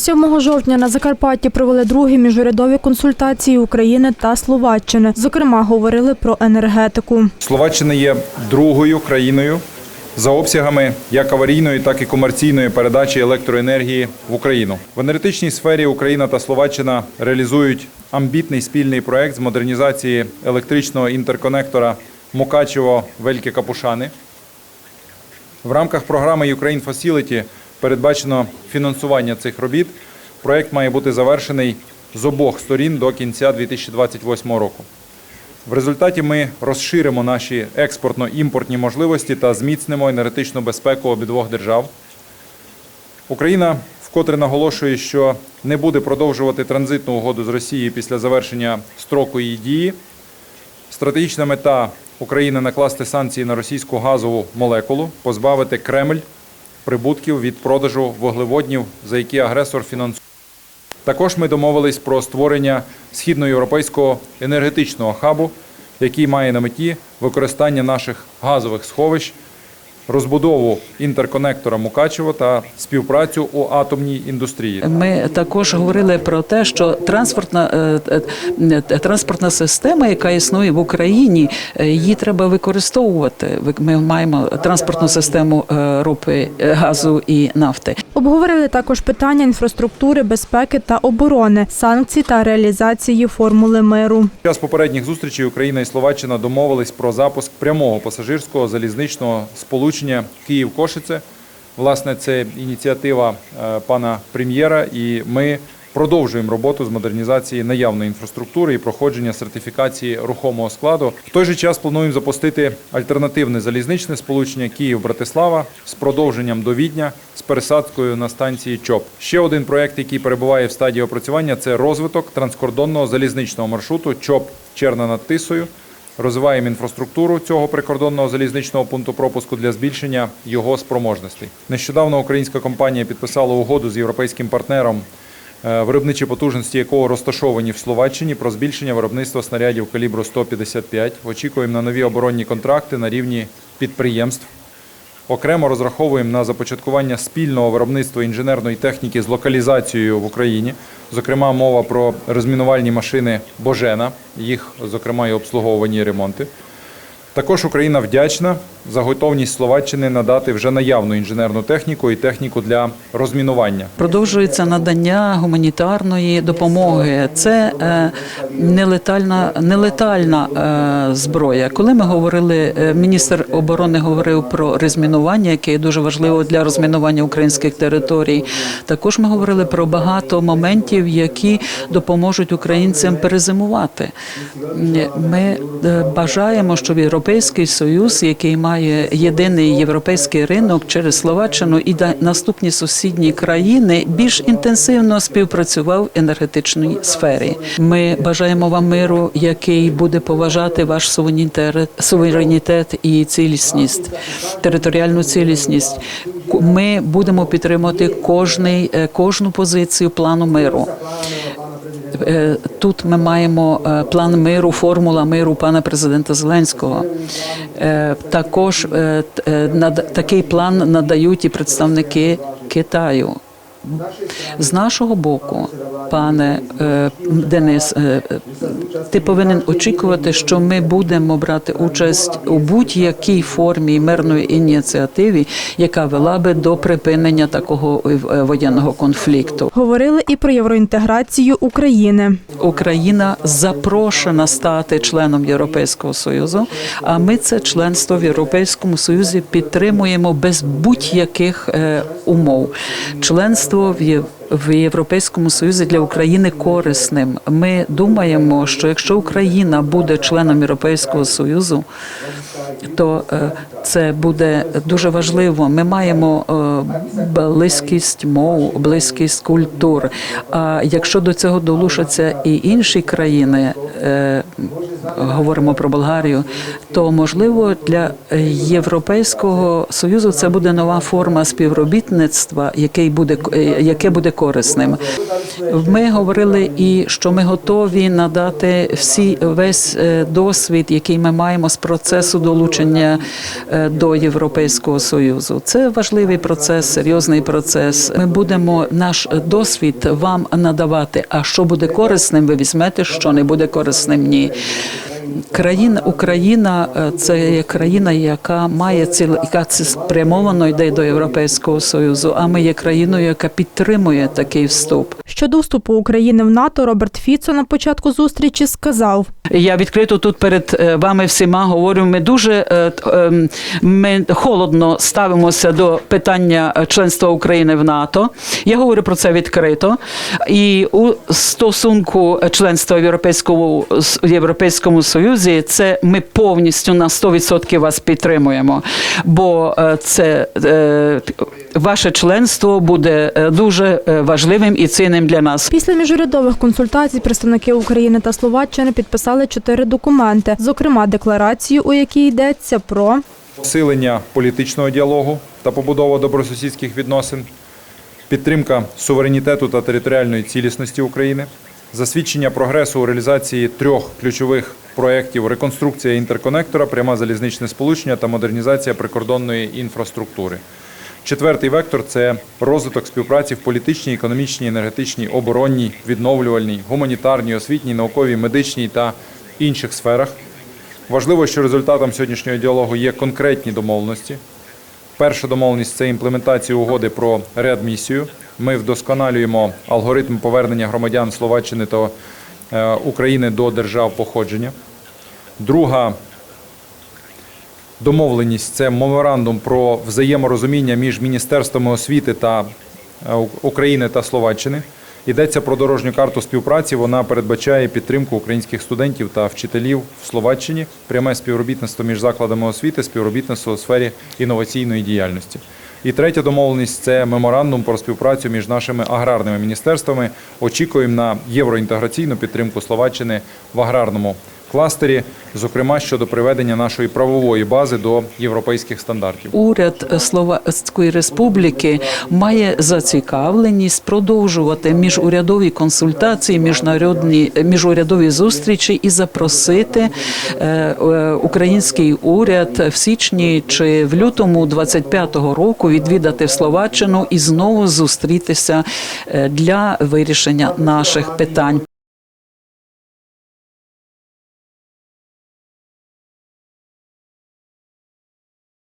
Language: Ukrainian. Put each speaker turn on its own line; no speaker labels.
7 жовтня на Закарпатті провели другі міжурядові консультації України та Словаччини. Зокрема, говорили про енергетику.
Словаччина є другою країною за обсягами як аварійної, так і комерційної передачі електроенергії в Україну. В енергетичній сфері Україна та Словаччина реалізують амбітний спільний проект з модернізації електричного інтерконектора Мукачево Вельке Капушани. В рамках програми Ukraine Facility передбачено фінансування цих робіт. Проект має бути завершений з обох сторін до кінця 2028 року. В результаті ми розширимо наші експортно-імпортні можливості та зміцнимо енергетичну безпеку обидвох держав. Україна вкотре наголошує, що не буде продовжувати транзитну угоду з Росією після завершення строку її дії. Стратегічна мета України накласти санкції на російську газову молекулу, позбавити Кремль прибутків від продажу вуглеводнів, за які агресор фінансує. Також ми домовились про створення східноєвропейського енергетичного хабу, який має на меті використання наших газових сховищ, розбудову інтерконектора Мукачево та співпрацю у атомній індустрії.
Ми також говорили про те, що транспортна е, е, транспортна система, яка існує в Україні, е, її треба використовувати. Ми маємо транспортну систему е, ропи, е, газу і нафти.
Обговорили також питання інфраструктури, безпеки та оборони, санкцій та реалізації формули миру.
Під час попередніх зустрічей Україна і Словаччина домовились про запуск прямого пасажирського залізничного сполучення Київ-Кошице. Власне, це ініціатива е, пана прем'єра, і ми продовжуємо роботу з модернізації наявної інфраструктури і проходження сертифікації рухомого складу. В той же час плануємо запустити альтернативне залізничне сполучення Київ-Братислава з продовженням до Відня з пересадкою на станції ЧОП. Ще один проект, який перебуває в стадії опрацювання, це розвиток транскордонного залізничного маршруту ЧОП Черна над Тисою. Розвиваємо інфраструктуру цього прикордонного залізничного пункту пропуску для збільшення його спроможностей. Нещодавно українська компанія підписала угоду з європейським партнером, виробничі потужності якого розташовані в Словаччині про збільшення виробництва снарядів калібру 155. Очікуємо на нові оборонні контракти на рівні підприємств. Окремо розраховуємо на започаткування спільного виробництва інженерної техніки з локалізацією в Україні. Зокрема, мова про розмінувальні машини Божена, їх, зокрема, і обслуговування ремонти. Також Україна вдячна за готовність Словаччини надати вже наявну інженерну техніку і техніку для розмінування.
Продовжується надання гуманітарної допомоги. Це е, нелетальна, нелетальна е, зброя. Коли ми говорили, е, міністр оборони говорив про розмінування, яке є дуже важливо для розмінування українських територій. Також ми говорили про багато моментів, які допоможуть українцям перезимувати. Ми бажаємо, щоб Європейський Союз, який має єдиний європейський ринок через Словаччину і наступні сусідні країни, більш інтенсивно співпрацював в енергетичній сфері. Ми бажаємо вам миру, який буде поважати ваш суверенітет і цілісність, територіальну цілісність. Ми будемо підтримувати кожний, е, кожну позицію плану миру. Е, Тут ми маємо е, план миру, формула миру пана президента Зеленського. Е, Також такий план надають і представники Китаю. З нашого боку, пане е, Денис, е, ти повинен очікувати, що ми будемо брати участь у будь-якій формі мирної ініціативі, яка вела би до припинення такого е, воєнного конфлікту.
Говорили і про євроінтеграцію України.
Україна запрошена стати членом Європейського союзу. А ми це членство в Європейському Союзі підтримуємо без будь-яких умов. Членство в в Європейському Союзі для України корисним. Ми думаємо, що якщо Україна буде членом Європейського Союзу, то е, це буде дуже важливо. Ми маємо е, близькість мов, близькість культур. А якщо до цього долучаться і інші країни, е, говоримо про Болгарію, то можливо для Європейського союзу це буде нова форма співробітництва, який буде яке буде корисним. Ми говорили і що ми готові надати всі весь е, досвід, який ми маємо з процесу долучення е, до Європейського союзу. Це важливий процес, серйозний процес. Ми будемо наш досвід вам надавати. А що буде корисним, ви візьмете, що не буде корисним, ні. Країна Україна е, це є країна, яка має ціл, яка спрямовано йде до Європейського союзу. А ми є країною, яка підтримує такий вступ.
Щодо вступу України в НАТО, Роберт Фіцо на початку зустрічі сказав:
Я відкрито тут перед е, вами всіма говорю. Ми дуже е, ем, ми холодно ставимося до питання е, членства України в НАТО. Я говорю про це відкрито. І у стосунку членства в Європейському Європейському Союзі, це ми повністю на 100% вас підтримуємо. Бо це ваше членство буде е, дуже е, важливим і цінним для нас.
Після міжурядових консультацій представники України та Словаччини підписали чотири документи, зокрема декларацію, у якій йдеться про
посилення політичного діалогу та побудова добросусідських відносин, підтримка суверенітету та територіальної цілісності України, засвідчення прогресу у реалізації трьох ключових проєктів реконструкція інтерконектора, пряма залізничне сполучення та модернізація прикордонної інфраструктури. Четвертий вектор це розвиток співпраці в політичній, економічній, енергетичній, оборонній, відновлювальній, гуманітарній, освітній, науковій, медичній та інших сферах. Важливо, що результатом сьогоднішнього діалогу є конкретні домовленості. Перша домовленість це імплементація угоди про реадмісію. Ми вдосконалюємо алгоритм повернення громадян Словаччини та е, України до держав походження. Друга домовленість це меморандум про взаєморозуміння між міністерствами освіти та е, України та Словаччини. Йдеться про дорожню карту співпраці. Вона передбачає підтримку українських студентів та вчителів в Словаччині, пряме співробітництво між закладами освіти, співробітництво у сфері інноваційної діяльності. І третя домовленість це меморандум про співпрацю між нашими аграрними міністерствами. Очікуємо на євроінтеграційну підтримку Словаччини в аграрному кластері, зокрема щодо приведення нашої правової бази до європейських стандартів.
Уряд Словацької Республіки має зацікавленість продовжувати міжурядові консультації, міжнародні міжурядові зустрічі і запросити е, е, український уряд в січні чи в лютому 25-го року відвідати Словаччину і знову зустрітися е, для вирішення наших питань.